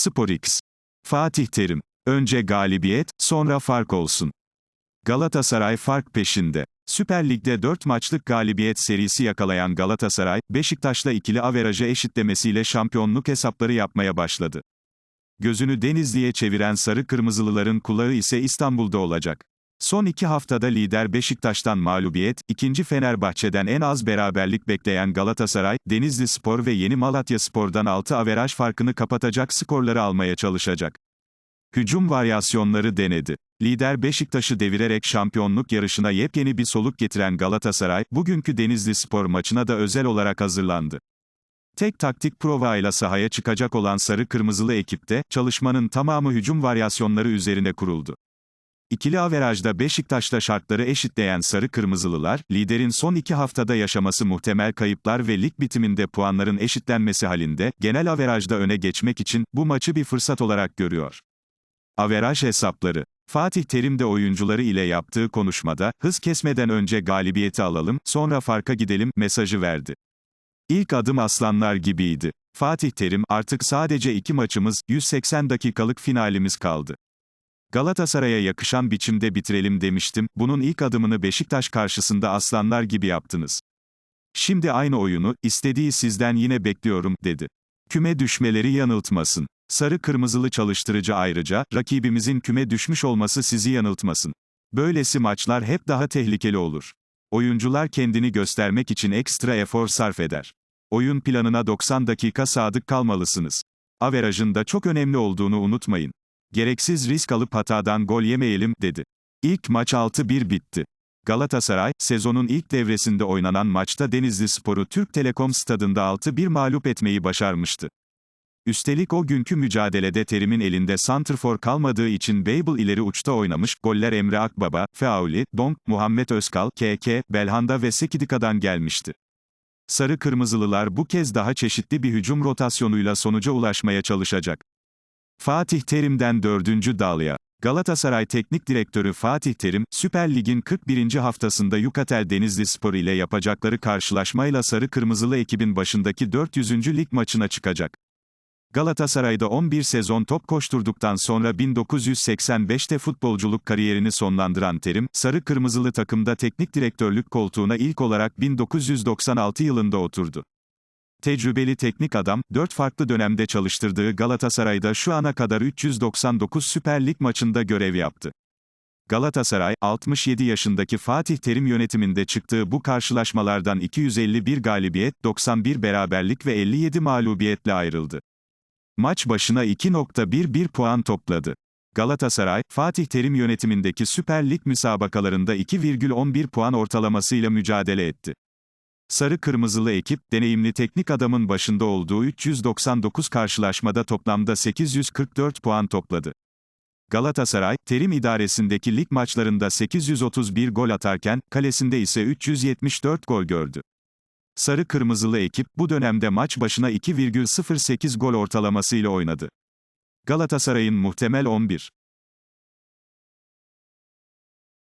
SporX. Fatih Terim. Önce galibiyet, sonra fark olsun. Galatasaray fark peşinde. Süper Lig'de 4 maçlık galibiyet serisi yakalayan Galatasaray, Beşiktaş'la ikili averaja eşitlemesiyle şampiyonluk hesapları yapmaya başladı. Gözünü Denizli'ye çeviren sarı kırmızılıların kulağı ise İstanbul'da olacak. Son iki haftada lider Beşiktaş'tan mağlubiyet, ikinci Fenerbahçe'den en az beraberlik bekleyen Galatasaray, Denizli Spor ve Yeni Malatya Spor'dan 6 averaj farkını kapatacak skorları almaya çalışacak. Hücum varyasyonları denedi. Lider Beşiktaş'ı devirerek şampiyonluk yarışına yepyeni bir soluk getiren Galatasaray, bugünkü Denizli Spor maçına da özel olarak hazırlandı. Tek taktik prova ile sahaya çıkacak olan sarı kırmızılı ekipte, çalışmanın tamamı hücum varyasyonları üzerine kuruldu. İkili averajda Beşiktaş'la şartları eşitleyen sarı kırmızılılar, liderin son iki haftada yaşaması muhtemel kayıplar ve lig bitiminde puanların eşitlenmesi halinde, genel averajda öne geçmek için, bu maçı bir fırsat olarak görüyor. Averaj hesapları. Fatih Terim de oyuncuları ile yaptığı konuşmada, hız kesmeden önce galibiyeti alalım, sonra farka gidelim, mesajı verdi. İlk adım aslanlar gibiydi. Fatih Terim, artık sadece iki maçımız, 180 dakikalık finalimiz kaldı. Galatasaray'a yakışan biçimde bitirelim demiştim, bunun ilk adımını Beşiktaş karşısında aslanlar gibi yaptınız. Şimdi aynı oyunu, istediği sizden yine bekliyorum, dedi. Küme düşmeleri yanıltmasın. Sarı kırmızılı çalıştırıcı ayrıca, rakibimizin küme düşmüş olması sizi yanıltmasın. Böylesi maçlar hep daha tehlikeli olur. Oyuncular kendini göstermek için ekstra efor sarf eder. Oyun planına 90 dakika sadık kalmalısınız. Averajın da çok önemli olduğunu unutmayın. Gereksiz risk alıp hatadan gol yemeyelim, dedi. İlk maç 6-1 bitti. Galatasaray, sezonun ilk devresinde oynanan maçta Denizli Sporu Türk Telekom stadında 6-1 mağlup etmeyi başarmıştı. Üstelik o günkü mücadelede Terim'in elinde santrfor kalmadığı için Babel ileri uçta oynamış, goller Emre Akbaba, Feauli, Donk, Muhammed Özkal, KK, Belhanda ve Sekidika'dan gelmişti. Sarı Kırmızılılar bu kez daha çeşitli bir hücum rotasyonuyla sonuca ulaşmaya çalışacak. Fatih Terim'den dördüncü dalya. Galatasaray Teknik Direktörü Fatih Terim, Süper Lig'in 41. haftasında Yukatel Denizli Spor ile yapacakları karşılaşmayla Sarı Kırmızılı ekibin başındaki 400. lig maçına çıkacak. Galatasaray'da 11 sezon top koşturduktan sonra 1985'te futbolculuk kariyerini sonlandıran Terim, Sarı Kırmızılı takımda teknik direktörlük koltuğuna ilk olarak 1996 yılında oturdu. Tecrübeli teknik adam, 4 farklı dönemde çalıştırdığı Galatasaray'da şu ana kadar 399 Süper Lig maçında görev yaptı. Galatasaray, 67 yaşındaki Fatih Terim yönetiminde çıktığı bu karşılaşmalardan 251 galibiyet, 91 beraberlik ve 57 mağlubiyetle ayrıldı. Maç başına 2.11 puan topladı. Galatasaray, Fatih Terim yönetimindeki Süper Lig müsabakalarında 2,11 puan ortalamasıyla mücadele etti. Sarı Kırmızılı ekip, deneyimli teknik adamın başında olduğu 399 karşılaşmada toplamda 844 puan topladı. Galatasaray, Terim idaresindeki lig maçlarında 831 gol atarken, kalesinde ise 374 gol gördü. Sarı Kırmızılı ekip, bu dönemde maç başına 2,08 gol ortalamasıyla oynadı. Galatasaray'ın muhtemel 11